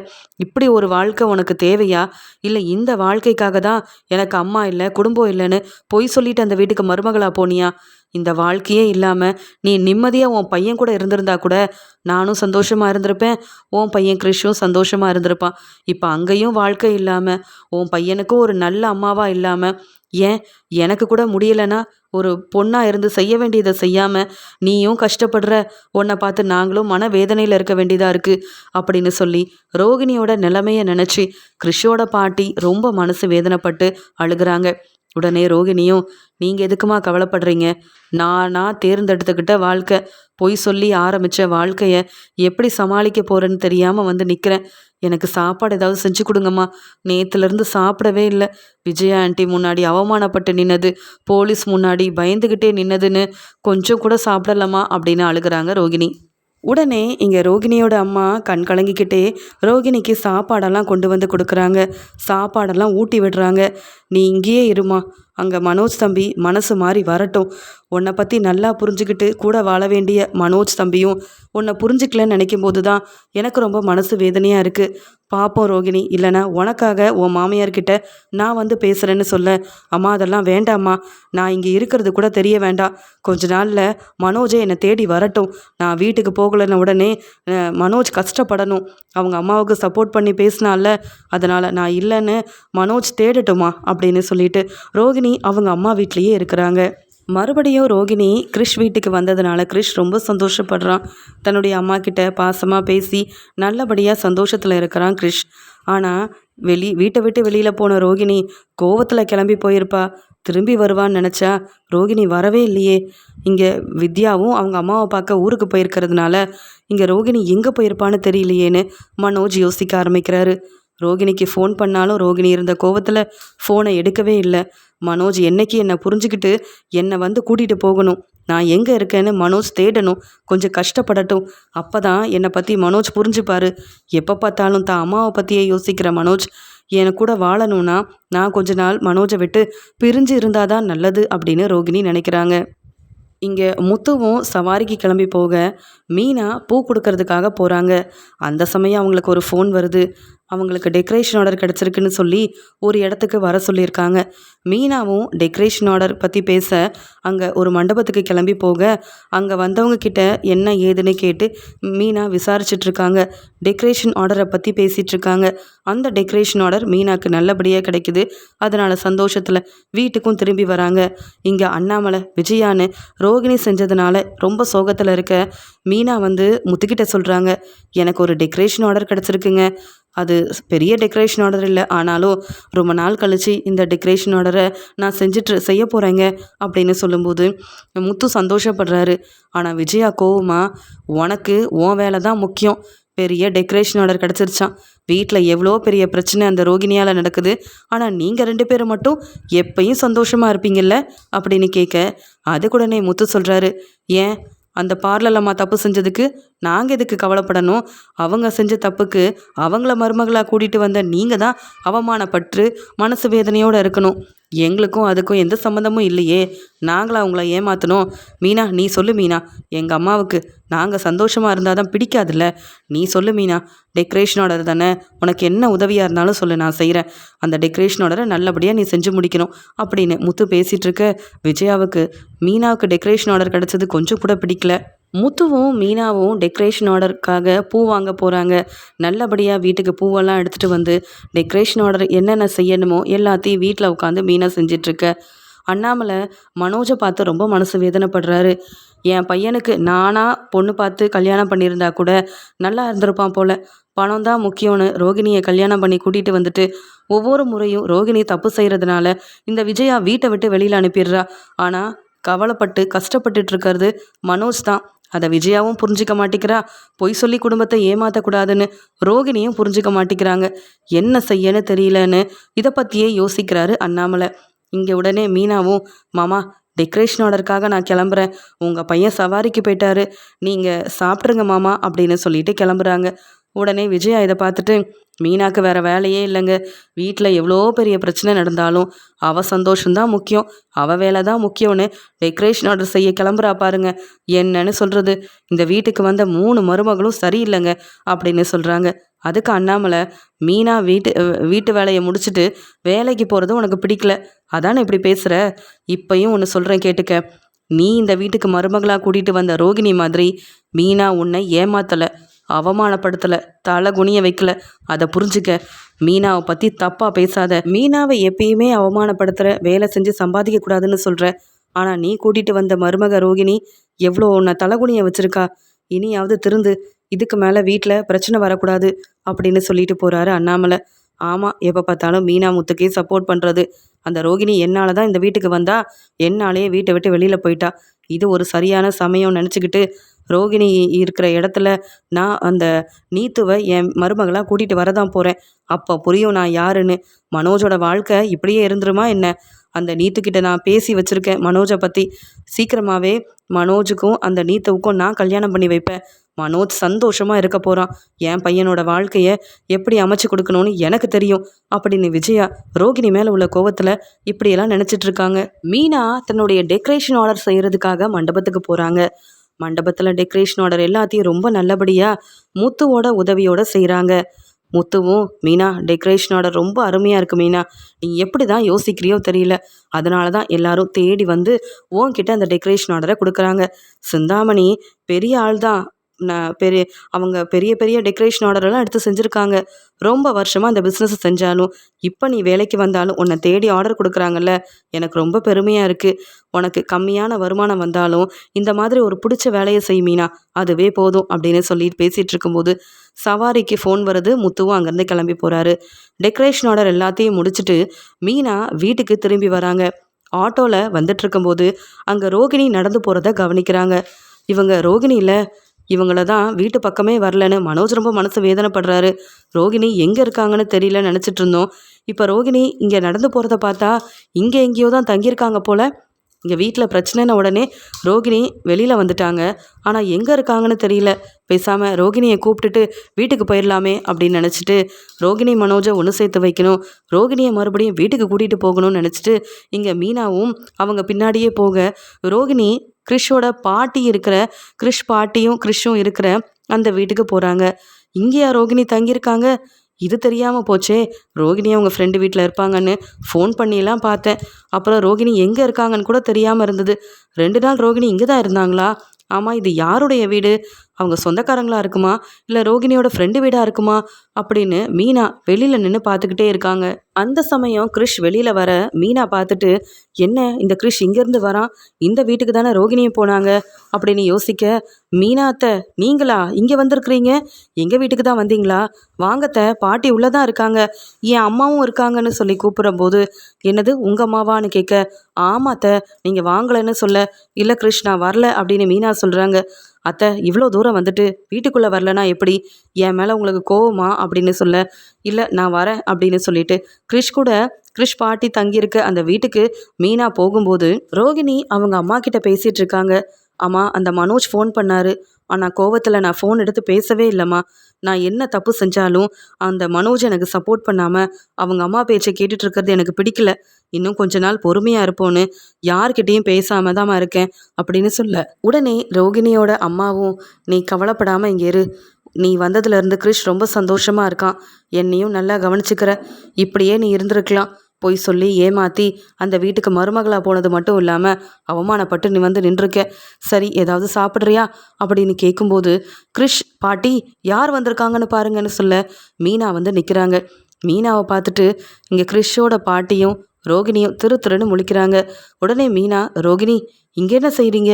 இப்படி ஒரு வாழ்க்கை உனக்கு தேவையா? இல்லை இந்த வாழ்க்கைக்காக தான் எனக்கு அம்மா இல்லை குடும்பம் இல்லைன்னு பொய் சொல்லிட்டு அந்த வீட்டுக்கு மருமகளாக போனியா? இந்த வாழ்க்கையே இல்லாமல் நீ நிம்மதியாக உன் பையன் கூட இருந்திருந்தா கூட நானும் சந்தோஷமாக இருந்திருப்பேன். உன் பையன் கிறிஷும் சந்தோஷமாக இருந்திருப்பான். இப்போ அங்கேயும் வாழ்க்கை இல்லாமல் உன் பையனுக்கும் ஒரு நல்ல அம்மாவாக இல்லாமல் ஏன்? எனக்கு கூட முடியலனா ஒரு பொண்ணாக இருந்து செய்ய வேண்டியதை செய்யாமல் நீயும் கஷ்டப்படுற உன்னை பார்த்து நாங்களும் மன வேதனையில் இருக்க வேண்டியதாக இருக்குது அப்படின்னு சொல்லி ரோகிணியோட நிலைமையை நினச்சி கிறிஷோட பாட்டி ரொம்ப மனசு வேதனைப்பட்டு அழுகிறாங்க. உடனே ரோகிணியும் நீங்கள் எதுக்குமா கவலைப்படுறீங்க? நானா தேர்ந்தெடுத்துக்கிட்ட வாழ்க்கை பொய் சொல்லி ஆரம்பித்த வாழ்க்கையை எப்படி சமாளிக்க போகிறேன்னு தெரியாமல் வந்து நிற்கிறேன் எனக்கு சாப்பாடு ஏதாவது செஞ்சு கொடுங்கம்மா. நேற்றுலேருந்து சாப்பிடவே இல்லை. விஜயா ஆண்டி முன்னாடி அவமானப்பட்டு நின்னது. போலீஸ் முன்னாடி பயந்துக்கிட்டே நின்னதுன்னு கொஞ்சம் கூட சாப்பிடலாமா அப்படின்னு அழுகிறாங்க ரோகிணி. உடனே இங்கே ரோகிணியோட அம்மா கண் கலங்கிக்கிட்டே ரோகிணிக்கு சாப்பாடெல்லாம் கொண்டு வந்து கொடுக்குறாங்க. சாப்பாடெல்லாம் ஊட்டி விடுறாங்க. நீ இங்கேயே இருமா. அங்கே மனோஜ் தம்பி மனசு மாறி வரட்டும். உன்னை பற்றி நல்லா புரிஞ்சுக்கிட்டு கூட வாழ வேண்டிய மனோஜ் தம்பியும் உன்னை புரிஞ்சுக்கலன்னு நினைக்கும் போது தான் எனக்கு ரொம்ப மனசு வேதனையாக இருக்குது பாப்போம் ரோகிணி இல்லைனா உனக்காக உன் மாமியார்கிட்ட நான் வந்து பேசுகிறேன்னு சொல்ல. அம்மா அதெல்லாம் வேண்டாம்மா. நான் இங்கே இருக்கிறது கூட தெரிய வேண்டாம். கொஞ்ச நாளில் மனோஜே என்னை தேடி வரட்டும். நான் வீட்டுக்கு போகலன்னு உடனே மனோஜ் கஷ்டப்படணும். அவங்க அம்மாவுக்கு சப்போர்ட் பண்ணி பேசினால அதனால் நான் இல்லைன்னு மனோஜ் தேடட்டுமா அப்படின்னு சொல்லிட்டு ரோகிணி அவங்க அம்மா வீட்லேயே இருக்கிறாங்க. மறுபடியும் ரோகிணி கிறிஷ் வீட்டுக்கு வந்ததுனால கிறிஷ் ரொம்ப சந்தோஷப்படுறான். தன்னுடைய அம்மா கிட்ட பாசமாக பேசி நல்லபடியாக சந்தோஷத்தில் இருக்கிறான் கிறிஷ் ஆனால் வெளி வீட்டை விட்டு வெளியில் போன ரோகிணி கோவத்தில் கிளம்பி போயிருப்பா. திரும்பி வருவான்னு நினச்சா ரோகிணி வரவே இல்லையே. இங்கே வித்யாவும் அவங்க அம்மாவை பார்க்க ஊருக்கு போயிருக்கிறதுனால இங்கே ரோகிணி எங்கே போயிருப்பான்னு தெரியலையேன்னு மனோஜ் யோசிக்க ஆரம்பிக்கிறாரு. ரோகிணிக்கு ஃபோன் பண்ணாலும் ரோகிணி இருந்த கோவத்தில் ஃபோனை எடுக்கவே இல்லை. மனோஜ் என்னைக்கு என்னை புரிஞ்சுக்கிட்டு என்னை வந்து கூட்டிகிட்டு போகணும். நான் எங்கே இருக்கேன்னு மனோஜ் தேடணும். கொஞ்சம் கஷ்டப்படட்டும். அப்போ தான் என்னை பற்றி மனோஜ் புரிஞ்சுப்பார். எப்போ பார்த்தாலும் தான் அம்மாவை பற்றியே யோசிக்கிற மனோஜ் என கூட வாழணும்னா நான் கொஞ்ச நாள் மனோஜை விட்டு பிரிஞ்சு இருந்தால் தான் நல்லது அப்படின்னு ரோகிணி நினைக்கிறாங்க. இங்கே முத்துவும் சவாரிக்கு கிளம்பி போக மீனா பூ கொடுக்கறதுக்காக போகிறாங்க அந்த சமயம் அவங்களுக்கு ஒரு ஃபோன் வருது. அவங்களுக்கு டெக்கரேஷன் ஆர்டர் கிடச்சிருக்குன்னு சொல்லி ஒரு இடத்துக்கு வர சொல்லியிருக்காங்க. மீனாவும் டெக்கரேஷன் ஆர்டர் பற்றி பேச அங்கே ஒரு மண்டபத்துக்கு கிளம்பி போக அங்கே வந்தவங்க கிட்ட என்ன ஏதுன்னு கேட்டு மீனா விசாரிச்சிட்ருக்காங்க. டெக்கரேஷன் ஆர்டரை பற்றி பேசிகிட்ருக்காங்க அந்த டெக்கரேஷன் ஆர்டர் மீனாக்கு நல்லபடியாக கிடைக்குது. அதனால் சந்தோஷத்தில் வீட்டுக்கும் திரும்பி வராங்க. இங்கே அண்ணாமலை விஜயான்னு ரோகிணி செஞ்சதுனால ரொம்ப சோகத்தில் இருக்க மீனா வந்து முத்துக்கிட்ட சொல்கிறாங்க எனக்கு ஒரு டெக்கரேஷன் ஆர்டர் கிடச்சிருக்குங்க. அது பெரிய டெக்கரேஷன் ஆர்டர் இல்லை. ஆனாலும் ரொம்ப நாள் கழித்து இந்த டெக்கரேஷன் ஆர்டரை நான் செஞ்சுட்டு செய்ய போகிறேங்க அப்படின்னு சொல்லும்போது முத்து சந்தோஷப்படுறாரு. ஆனால் விஜயா கோவமா உனக்கு உன் வேலை தான் முக்கியம். பெரிய டெக்கரேஷன் ஆர்டர் கிடச்சிருச்சான் வீட்டில் எவ்வளோ பெரிய பிரச்சனை அந்த ரோகிணியால் நடக்குது. ஆனால் நீங்கள் ரெண்டு பேரும் மட்டும் எப்பயும் சந்தோஷமாக இருப்பீங்கல்ல? அப்படின்னு கேட்க அதுக்குடனே முத்து சொல்கிறாரு ஏன்? அந்த பார்லர் அம்மா தப்பு செஞ்சதுக்கு நாங்கள் எதுக்கு கவலைப்படணும்? அவங்க செஞ்ச தப்புக்கு அவங்கள மருமகளாக கூட்டிகிட்டு வந்த நீங்கள் தான் அவமானப்பட்டு மனசு வேதனையோடு இருக்கணும். எங்களுக்கும் அதுக்கும் எந்த சம்மந்தமும் இல்லையே. நாங்களா அவங்கள ஏமாற்றணும் மீனா நீ சொல்லு மீனா. எங்கள் அம்மாவுக்கு நாங்கள் சந்தோஷமாக இருந்தால் தான் பிடிக்காதுல்ல. நீ சொல்லு மீனா. டெக்கரேஷன் ஆர்டர் தானே. உனக்கு என்ன உதவியாக இருந்தாலும் சொல்லு நான் செய்கிறேன் அந்த டெக்கரேஷன் ஆர்டரை நல்லபடியாக நீ செஞ்சு முடிக்கணும். அப்படின்னு முத்து பேசிகிட்டு இருக்க விஜயாவுக்கு மீனாவுக்கு டெக்கரேஷன் ஆர்டர் கிடச்சது கொஞ்சம் கூட பிடிக்கல. முத்துவும் மீனாவும் டெக்கரேஷன் ஆர்டருக்காக பூ வாங்க போகிறாங்க நல்லபடியாக வீட்டுக்கு பூவெல்லாம் எடுத்துகிட்டு வந்து டெக்கரேஷன் ஆர்டர் என்னென்ன செய்யணுமோ எல்லாத்தையும் வீட்டில் உட்காந்து மீனா செஞ்சிட்ருக்க. அண்ணாமலை மனோஜை பார்த்து ரொம்ப மனசு வேதனைப்படுறாரு. என் பையனுக்கு நானாக பொண்ணு பார்த்து கல்யாணம் பண்ணியிருந்தா கூட நல்லா இருந்திருப்பான் போல. பணம் தான் முக்கியம்னு ரோகிணியை கல்யாணம் பண்ணி கூட்டிகிட்டு வந்துட்டு ஒவ்வொரு முறையும் ரோகிணி தப்பு செய்கிறதுனால இந்த விஜயா வீட்டை விட்டு வெளியில் அனுப்பிடுறா. ஆனால் கவலைப்பட்டு கஷ்டப்பட்டுட்டு இருக்கிறது மனோஜ் தான். அதை விஜயாவும் புரிஞ்சிக்க மாட்டேங்கிறா. பொய் சொல்லி குடும்பத்தை ஏமாற்றக்கூடாதுன்னு ரோகிணியும் புரிஞ்சிக்க மாட்டேங்கிறாங்க. என்ன செய்யன்னு தெரியலன்னு இதை பற்றியே யோசிக்கிறாரு அண்ணாமலை. இங்கே உடனே மீனாவும் மாமா டெக்கரேஷன் ஆர்டருக்காக நான் கிளம்புறேன். உங்கள் பையன் சவாரிக்கு போயிட்டாரு. நீங்கள் சாப்பிட்ருங்க மாமா அப்படின்னு சொல்லிட்டு கிளம்புறாங்க. உடனே விஜயா இதை பார்த்துட்டு மீனாக்கு வேற வேலையே இல்லைங்க. வீட்டில் எவ்வளோ பெரிய பிரச்சனை நடந்தாலும் அவள் சந்தோஷம்தான் முக்கியம். அவள் வேலை தான் முக்கியம்னு டெக்கரேஷன் ஆர்டர் செய்ய கிளம்புறா பாருங்க. என்னன்னு சொல்கிறது இந்த வீட்டுக்கு வந்த மூணு மருமகளும் சரியில்லைங்க அப்படின்னு சொல்கிறாங்க அதுக்கு அண்ணாமலை மீனா வீட்டு வீட்டு வேலையை முடிச்சுட்டு வேலைக்கு போகிறது உனக்கு பிடிக்கல. அதானே இப்படி பேசுகிற இப்பையும் ஒன்று சொல்கிறேன் கேட்டுக்க. நீ இந்த வீட்டுக்கு மருமகளாக கூட்டிகிட்டு வந்த ரோகிணி மாதிரி மீனா உன்னை ஏமாத்தலை. அவமானப்படுத்தலை தலை குனிய வைக்கல. அதை புரிஞ்சுக்க. மீனாவை பற்றி தப்பாக பேசாத. மீனாவை எப்பயுமே அவமானப்படுத்துகிற வேலை செஞ்சு சம்பாதிக்க கூடாதுன்னு சொல்கிற ஆனால் நீ கூட்டிகிட்டு வந்த மருமக ரோகிணி எவ்வளோ உன்னை தலைகுனிய வச்சுருக்கா? இனியாவது திருந்து இதுக்கு மேலே வீட்டில் பிரச்சனை வரக்கூடாது அப்படின்னு சொல்லிட்டு போகிறாரு அண்ணாமலை. ஆமாம் எப்போ பார்த்தாலும் மீனா முத்துக்கே சப்போர்ட் பண்ணுறது அந்த ரோகிணி என்னால் தான் இந்த வீட்டுக்கு வந்தா என்னாலேயே வீட்டை விட்டு வெளியில் போயிட்டா. இது ஒரு சரியான சமயம் நினச்சிக்கிட்டு ரோகிணி இருக்கிற இடத்துல நான் அந்த நீத்துவை என் மருமகளாக கூட்டிகிட்டு வரதான் போகிறேன் அப்போ புரியும் நான் யாருன்னு. மனோஜோட வாழ்க்கை இப்படியே இருந்துருமா என்ன? அந்த நீத்துக்கிட்ட நான் பேசி வச்சுருக்கேன். மனோஜை பற்றி சீக்கிரமாகவே மனோஜுக்கும் அந்த நீத்துவுக்கும் நான் கல்யாணம் பண்ணி வைப்பேன். மனோஜ் சந்தோஷமாக இருக்க போகிறான் என் பையனோட வாழ்க்கையை எப்படி அமைச்சு கொடுக்கணும்னு எனக்கு தெரியும். அப்படின்னு விஜயா ரோகிணி மேலே உள்ள கோவத்தில் இப்படியெல்லாம் நினச்சிட்டு இருக்காங்க. மீனா தன்னுடைய டெக்கரேஷன் ஆர்டர் செய்கிறதுக்காக மண்டபத்துக்கு போகிறாங்க மண்டபத்தில் டெக்கரேஷன் ஆர்டர் எல்லாத்தையும் ரொம்ப நல்லபடியாக முத்துவோட உதவியோட செய்கிறாங்க முத்துவும் மீனா டெக்கரேஷனோட ரொம்ப அருமையாக இருக்குது மீனா. நீ எப்படி தான் யோசிக்கிறியோ தெரியல. அதனால தான் எல்லாரும் தேடி வந்து உன்கிட்ட அந்த டெக்கரேஷன் ஆர்டரை கொடுக்குறாங்க. சிந்தாமணி பெரிய ஆள் தான் பெரிய அவங்க பெரிய பெரிய டெக்கரேஷன் ஆர்டரெல்லாம் எடுத்து செஞ்சுருக்காங்க. ரொம்ப வருஷமாக அந்த பிஸ்னஸ் செஞ்சாலும் இப்போ நீ வேலைக்கு வந்தாலும் உன்னை தேடி ஆர்டர் கொடுக்குறாங்கல்ல? எனக்கு ரொம்ப பெருமையாக இருக்குது உனக்கு கம்மியான வருமானம் வந்தாலும் இந்த மாதிரி ஒரு பிடிச்ச வேலையை செய் மீனா அதுவே போதும் அப்படின்னு சொல்லிட்டு பேசிகிட்டு இருக்கும்போது சவாரிக்கு ஃபோன் வருது. முத்துவும் அங்கேருந்து கிளம்பி போகிறாரு டெக்கரேஷன் ஆர்டர் எல்லாத்தையும் முடிச்சுட்டு மீனா வீட்டுக்கு திரும்பி வராங்க. ஆட்டோவில் வந்துட்டு இருக்கும்போது அங்கே ரோகிணி நடந்து போகிறத கவனிக்கிறாங்க. இவங்க ரோகிணியில் இவங்கள தான் வீட்டு பக்கமே வரலன்னு மனோஜ் ரொம்ப மனசு வேதனைப்படுறாரு. ரோகிணி எங்கே இருக்காங்கன்னு தெரியல நினச்சிட்டு இருந்தோம் இப்போ ரோகிணி இங்கே நடந்து போகிறத பார்த்தா இங்கே எங்கேயோ தான் தங்கியிருக்காங்க போல். இங்கே வீட்டில் பிரச்சனைன உடனே ரோகிணி வெளியில் வந்துட்டாங்க. ஆனால் எங்கே இருக்காங்கன்னு தெரியல. பேசாமல் ரோகிணியை கூப்பிட்டுட்டு வீட்டுக்கு போயிடலாமே அப்படின்னு நினச்சிட்டு ரோகிணி மனோஜை ஒன்று சேர்த்து வைக்கணும். ரோகிணியை மறுபடியும் வீட்டுக்கு கூட்டிகிட்டு போகணும்னு நினச்சிட்டு இங்கே மீனாவும் அவங்க பின்னாடியே போக. ரோகிணி கிறிஷோட பாட்டி இருக்கிற கிறிஷ் பாட்டியும் கிறிஷும் இருக்கிற அந்த வீட்டுக்கு போகிறாங்க இங்கேயா ரோகிணி தங்கியிருக்காங்க? இது தெரியாமல் போச்சே. ரோகிணி அவங்க ஃப்ரெண்டு வீட்டில் இருப்பாங்கன்னு ஃபோன் பண்ணியெல்லாம் பார்த்தேன். அப்புறம் ரோகிணி எங்கே இருக்காங்கன்னு கூட தெரியாமல் இருந்தது. ரெண்டு நாள் ரோகிணி இங்கே தான் இருந்தாங்களா? ஆமாம் இது யாருடைய வீடு? அவங்க சொந்தக்காரங்களா இருக்குமா? இல்லை ரோகிணியோட ஃப்ரெண்டு வீடாக இருக்குமா? அப்படின்னு மீனா வெளியில் நின்று பார்த்துக்கிட்டே இருக்காங்க. அந்த சமயம் கிறிஷ் வெளியில் வர மீனா பார்த்துட்டு என்ன இந்த கிறிஷ் இங்கேருந்து வரான்? இந்த வீட்டுக்கு தானே ரோகிணியும் போனாங்க? அப்படின்னு யோசிக்க மீனாத்த நீங்களா? இங்கே வந்திருக்கிறீங்க? எங்கள் வீட்டுக்கு தான் வந்தீங்களா? வாங்கத்த பாட்டி உள்ளே தான் இருக்காங்க. என் அம்மாவும் இருக்காங்கன்னு சொல்லி கூப்பிடும்போது என்னது உங்கள் அம்மாவான்னு கேட்க ஆமாத்த நீங்கள் வாங்கலைன்னு சொல்ல இல்லை கிறிஷ் நான் வரல அப்படின்னு மீனா சொல்கிறாங்க அத்தை இவ்வளோ தூரம் வந்துட்டு வீட்டுக்குள்ளே வரலனா எப்படி? என் மேலே உங்களுக்கு கோவமா? அப்படின்னு சொல்ல இல்லை நான் வரேன் அப்படின்னு சொல்லிட்டு கிறிஷ் கூட கிறிஷ் பாட்டி தங்கியிருக்க அந்த வீட்டுக்கு மீனா போகும்போது ரோகிணி அவங்க அம்மா கிட்ட பேசிகிட்டு இருக்காங்க. அம்மா அந்த மனோஜ் ஃபோன் பண்ணாரு. ஆனால் கோவத்தில் நான் ஃபோன் எடுத்து பேசவே இல்லைம்மா. நான் என்ன தப்பு செஞ்சாலும் அந்த மனோஜ் எனக்கு சப்போர்ட் பண்ணாமல் அவங்க அம்மா பேச்சை கேட்டுட்டு இருக்கிறது எனக்கு பிடிக்கல. இன்னும் கொஞ்ச நாள் பொறுமையாக இருப்போன்னு யார்கிட்டேயும் பேசாம தான் இருக்கேன் அப்படின்னு சொல்ல. உடனே ரோகிணியோட அம்மாவும் நீ கவலைப்படாமல் இங்கே இரு. நீ வந்ததுலேருந்து கிரிஷ் ரொம்ப சந்தோஷமாக இருக்கான். என்னையும் நல்லா கவனிச்சுக்கிற. இப்படியே நீ இருந்திருக்கலாம். பொய் சொல்லி ஏமாற்றி அந்த வீட்டுக்கு மருமகளாக போனது மட்டும் இல்லாமல் அவமானப்பட்டு நீ வந்து நின்றுருக்க. சரி ஏதாவது சாப்பிட்றியா? அப்படின்னு கேட்கும்போது கிரிஷ் பாட்டி யார் வந்திருக்காங்கன்னு பாருங்கன்னு சொல்ல மீனா வந்து நிற்கிறாங்க மீனாவை பார்த்துட்டு இங்கே கிறிஷோட பாட்டியும் ரோகிணியும் திரு திருன்னு முழிக்கிறாங்க. உடனே மீனா ரோகிணி இங்கே என்ன செய்கிறீங்க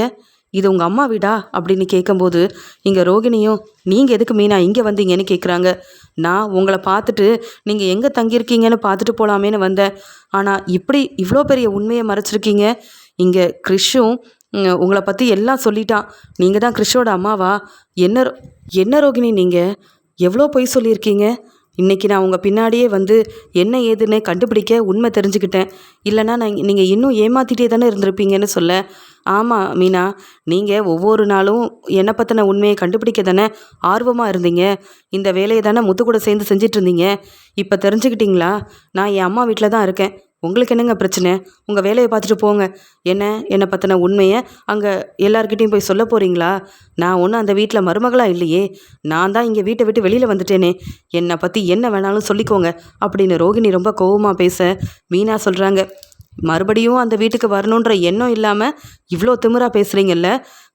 இது உங்கள் அம்மா வீடா? அப்படின்னு கேட்கும்போது இங்கே ரோகிணியும் நீங்கள் எதுக்கு மீனா இங்கே வந்தீங்கன்னு கேட்குறாங்க நான் உங்களை பார்த்துட்டு நீங்கள் எங்கே தங்கியிருக்கீங்கன்னு பார்த்துட்டு போகலாமேன்னு வந்தேன். ஆனால் இப்படி இவ்வளோ பெரிய உண்மையை மறைச்சிருக்கீங்க. இங்கே கிறிஷும் உங்களை பற்றி எல்லாம் சொல்லிட்டான். நீங்கள் தான் கிறிஷோட அம்மாவா? என்ன ரோ- என்ன ரோகிணி நீங்கள் எவ்வளோ பொய் சொல்லியிருக்கீங்க? இன்னைக்கு நான் உங்கள் பின்னாடியே வந்து என்ன ஏதுன்னு கண்டுபிடிக்க உண்மை தெரிஞ்சுக்கிட்டேன். இல்லைனா நான் நீங்கள் இன்னும் ஏமாத்திட்டே தானே இருந்திருப்பீங்கன்னு சொல்ல. ஆமாம் மீனா நீங்கள் ஒவ்வொரு நாளும் என்னை பற்றின உண்மையை கண்டுபிடிக்க தானே ஆர்வமாக இருந்தீங்க. இந்த வேலையை தானே முத்து கூட சேர்ந்து செஞ்சிட்ருந்தீங்க இப்போ தெரிஞ்சுக்கிட்டீங்களா? நான் என் அம்மா வீட்டில் தான் இருக்கேன். உங்களுக்கு என்னங்க பிரச்சனை? உங்கள் வேலையை பார்த்துட்டு போங்க. என்ன? என்னை பற்றின உண்மையை அங்கே எல்லார்கிட்டேயும் போய் சொல்ல போகிறீங்களா நான் ஒன்றும் அந்த வீட்டில் மருமகளாக இல்லையே. நான் தான் இங்கே வீட்டை விட்டு வெளியில் வந்துட்டேனே. என்னை பற்றி என்ன வேணாலும் சொல்லிக்கோங்க அப்படின்னு ரோகிணி ரொம்ப கோவமாக பேச மீனா சொல்கிறாங்க மறுபடியும் அந்த வீட்டுக்கு வரணுன்ற எண்ணம் இல்லாமல் இவ்வளோ திமிரா பேசுகிறீங்கல்ல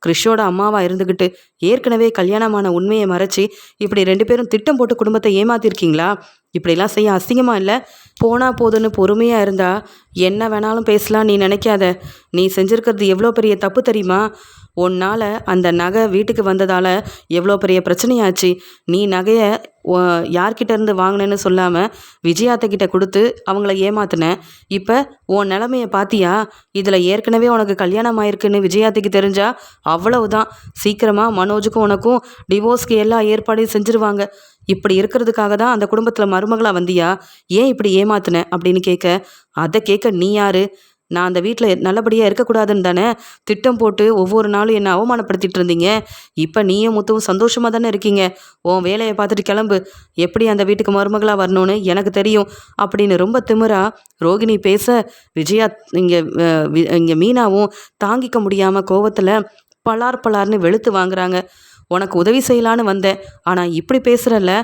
கிறிஷோட அம்மாவாக இருந்துக்கிட்டு ஏற்கனவே கல்யாணமான உண்மையை மறைச்சி இப்படி ரெண்டு பேரும் திட்டம் போட்டு குடும்பத்தை ஏமாத்திருக்கீங்களா? இப்படிலாம் செய்ய அசிங்கமாக இல்லை? போனா போதுன்னு பொறுமையாக இருந்தா என்ன வேணாலும் பேசலாம் நீ நினைக்காத. நீ செஞ்சிருக்கிறது எவ்வளோ பெரிய தப்பு தெரியுமா? உன்னால் அந்த நகை வீட்டுக்கு வந்ததால் எவ்வளோ பெரிய பிரச்சனையாச்சு. நீ நகையை யார்கிட்ட இருந்து வாங்கினேன்னு சொல்லாமல் விஜயாத்த கிட்ட கொடுத்து அவங்கள ஏமாத்தின. இப்போ உன் நிலமைய பார்த்தியா இதில் ஏற்கனவே உனக்கு கல்யாணம் ஆயிருக்குன்னு விஜயாத்துக்கு தெரிஞ்சா அவ்வளவுதான். சீக்கிரமாக மனோஜுக்கும் உனக்கும் டிவோர்ஸ்க்கு எல்லா ஏற்பாடையும் செஞ்சுருவாங்க. இப்படி இருக்கிறதுக்காக தான் அந்த குடும்பத்தில் மருமகளாக வந்தியா? ஏன் இப்படி ஏமாத்தின அப்படின்னு கேட்க அதை கேட்க நீ யாரு? நான் அந்த வீட்டில் நல்லபடியாக இருக்கக்கூடாதுன்னு தானே திட்டம் போட்டு ஒவ்வொரு நாளும் என்னை அவமானப்படுத்திட்டு இருந்தீங்க. இப்போ நீயும் முத்துவும் சந்தோஷமாக தானே இருக்கீங்க. உன் வேலையை பார்த்துட்டு கிளம்பு. எப்படி அந்த வீட்டுக்கு மருமகளாக வரணும்னு எனக்கு தெரியும் அப்படின்னு ரொம்ப திமிரா ரோகிணி பேச விஜயா இங்கே இங்கே மீனாவும் தாங்கிக்க முடியாமல் கோவத்தில் பலார் பலார்னு வெளுத்து வாங்குறாங்க. உனக்கு உதவி செய்யலான்னு வந்தேன். ஆனால் இப்படி பேசுகிறல்ல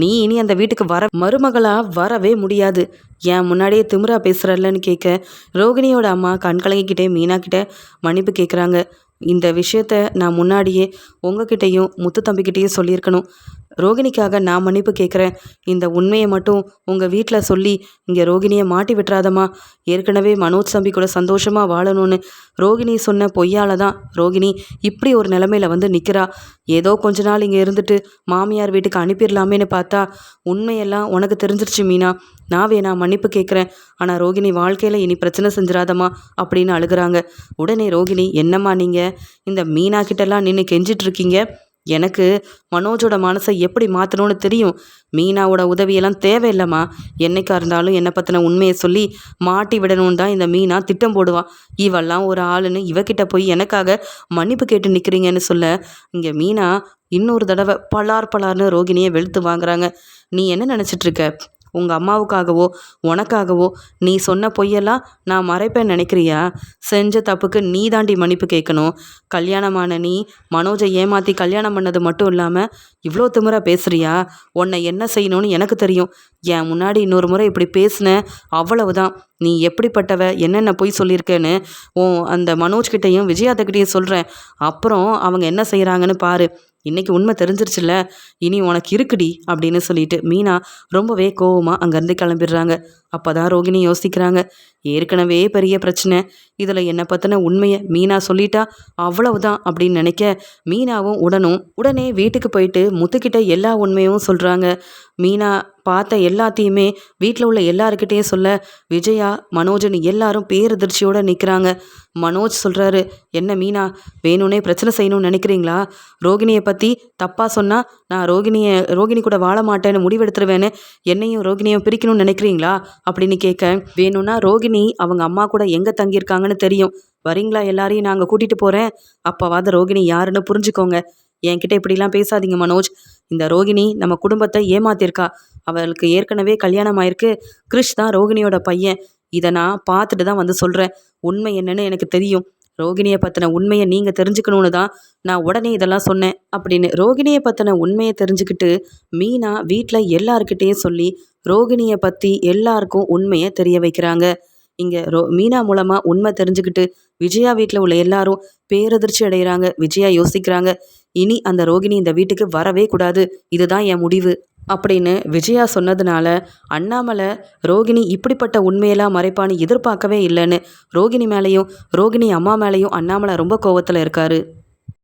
நீ இனி அந்த வீட்டுக்கு வர மருமகளாக வரவே முடியாது. ஏன் முன்னாடியே திமிரா பேசுகிறல்லன்னு கேட்க ரோகிணியோட அம்மா கண் கலங்கிக்கிட்டே மீனாக்கிட்ட மன்னிப்பு கேட்குறாங்க இந்த விஷயத்த நான் முன்னாடியே உங்ககிட்டையும் முத்து தம்பிக்கிட்டேயும் சொல்லியிருக்கணும். ரோகிணிக்காக நான் மன்னிப்பு கேட்குறேன். இந்த உண்மையை மட்டும் உங்கள் வீட்டில் சொல்லி இங்கே ரோகிணியை மாட்டி விட்டுறாதம்மா. ஏற்கனவே மனோஜ் தம்பி கூட சந்தோஷமாக வாழணும்னு ரோகிணி சொன்ன பொய்யால தான் ரோகிணி இப்படி ஒரு நிலமையில வந்து நிற்கிறா ஏதோ கொஞ்ச நாள் இங்கே இருந்துட்டு மாமியார் வீட்டுக்கு அனுப்பிடலாமேன்னு பார்த்தா உண்மையெல்லாம் உனக்கு தெரிஞ்சிருச்சு மீனா. நான் வேணா மன்னிப்பு கேட்குறேன் ஆனால் ரோகிணி வாழ்க்கையில் இனி பிரச்சனை செஞ்சிடாதம்மா அப்படின்னு அழுகுறாங்க. உடனே ரோகிணி என்னம்மா நீங்கள் இந்த மீனா கிட்டலாம் நின்று கெஞ்சிட்ருக்கீங்க. எனக்கு மனோஜோட மனசை எப்படி மாற்றணும்னு தெரியும். மீனாவோட உதவியெல்லாம் தேவையில்லைம்மா. என்னைக்கா இருந்தாலும் என்னை பற்றின உண்மையை சொல்லி மாட்டி விடணும்னு தான் இந்த மீனா திட்டம் போடுவான் இவெல்லாம் ஒரு ஆளுன்னு இவகிட்ட போய் எனக்காக மன்னிப்பு கேட்டு நிற்கிறீங்கன்னு சொல்ல இங்கே மீனா இன்னொரு தடவை பலார் பலார்னு ரோகிணியை வெளுத்து வாங்குறாங்க. நீ என்ன நினச்சிட்டு இருக்க உங்கள் அம்மாவுக்காகவோ உனக்காகவோ நீ சொன்ன பொய்யெல்லாம் நான் மறைப்பேன் நினைக்கிறியா? செஞ்ச தப்புக்கு நீ தாண்டி மன்னிப்பு கேட்கணும். கல்யாணமான நீ மனோஜை ஏமாற்றி கல்யாணம் பண்ணது மட்டும் இல்லாமல் இவ்வளோ திமுறை பேசுகிறியா உன்னை என்ன செய்யணும்னு எனக்கு தெரியும். என் முன்னாடி இன்னொரு முறை இப்படி பேசின அவ்வளவுதான். நீ எப்படிப்பட்டவ என்னென்ன பொய் சொல்லியிருக்கேன்னு உன் அந்த மனோஜ் கிட்டேயும் சொல்கிறேன் அப்புறம் அவங்க என்ன செய்கிறாங்கன்னு பாரு. இன்றைக்கி உண்மை தெரிஞ்சிருச்சுல்ல? இனி உனக்கு இருக்குடி அப்படின்னு சொல்லிட்டு மீனா ரொம்பவே கோவமாக அங்கேருந்து கிளம்பிடுறாங்க. அப்போ தான் ரோகிணி யோசிக்கிறாங்க ஏற்கனவே பெரிய பிரச்சனை. இதில் என்னை பற்றின உண்மையை மீனா சொல்லிட்டா அவ்வளவுதான் அப்படின்னு நினைக்க மீனாவும் உடனும் உடனே வீட்டுக்கு போயிட்டு முத்துக்கிட்ட எல்லா உண்மையும் சொல்கிறாங்க மீனா பார்த்த எல்லாத்தையுமே வீட்டில் உள்ள எல்லாருக்கிட்டேயும் சொல்ல விஜயா மனோஜன் எல்லாரும் பேரதிர்ச்சியோடு நிற்கிறாங்க மனோஜ் சொல்கிறாரு என்ன மீனா வேணும்னே பிரச்சனை செய்யணும்னு நினைக்கிறீங்களா? ரோகிணியை பற்றி தப்பாக சொன்னால் நான் ரோகிணியை ரோகிணி கூட வாழ மாட்டேன்னு முடிவெடுத்துருவேன்னு என்னையும் ரோகிணியும் பிரிக்கணும்னு நினைக்கிறீங்களா? அப்படின்னு கேட்க வேணும்னா ரோகிணி அவங்க அம்மா கூட எங்கே தங்கியிருக்காங்கன்னு தெரியும். வரீங்களா எல்லாரையும் நாங்கள் கூட்டிகிட்டு போகிறேன் அப்பாவாத ரோகிணி யாருன்னு புரிஞ்சுக்கோங்க. என்கிட்ட இப்படிலாம் பேசாதீங்க மனோஜ். இந்த ரோகிணி நம்ம குடும்பத்தை ஏமாத்திருக்கா. அவளுக்கு ஏற்கனவே கல்யாணம் ஆயிருக்கு கிறிஷ் தான் ரோகிணியோட பையன். இதை நான் பார்த்துட்டு தான் வந்து சொல்கிறேன் உண்மை என்னன்னு எனக்கு தெரியும். ரோகிணியை பற்றின உண்மையை நீங்கள் தெரிஞ்சுக்கணுன்னு தான் நான் உடனே இதெல்லாம் சொன்னேன் அப்படின்னு ரோகிணியை பற்றின உண்மையை தெரிஞ்சுக்கிட்டு மீனா வீட்டில் எல்லாருக்கிட்டேயும் சொல்லி ரோகிணியை பற்றி எல்லாருக்கும் உண்மையை தெரிய வைக்கிறாங்க. இங்கே ரோ மீனா மூலமாக உண்மை தெரிஞ்சுக்கிட்டு விஜயா வீட்டில் உள்ள எல்லாரும் பேரதிர்ச்சி அடைகிறாங்க விஜயா யோசிக்கிறாங்க. இனி அந்த ரோகிணி இந்த வீட்டுக்கு வரவே கூடாது. இதுதான் என் முடிவு. அப்படின்னு விஜயா சொன்னதுனால அண்ணாமலை ரோகிணி இப்படிப்பட்ட உண்மையெல்லாம் மறைப்பான்னு எதிர்பார்க்கவே இல்லைன்னு ரோகிணி மேலேயும் ரோகிணி அம்மா மேலேயும் அண்ணாமலை ரொம்ப கோவத்தில் இருக்காரு.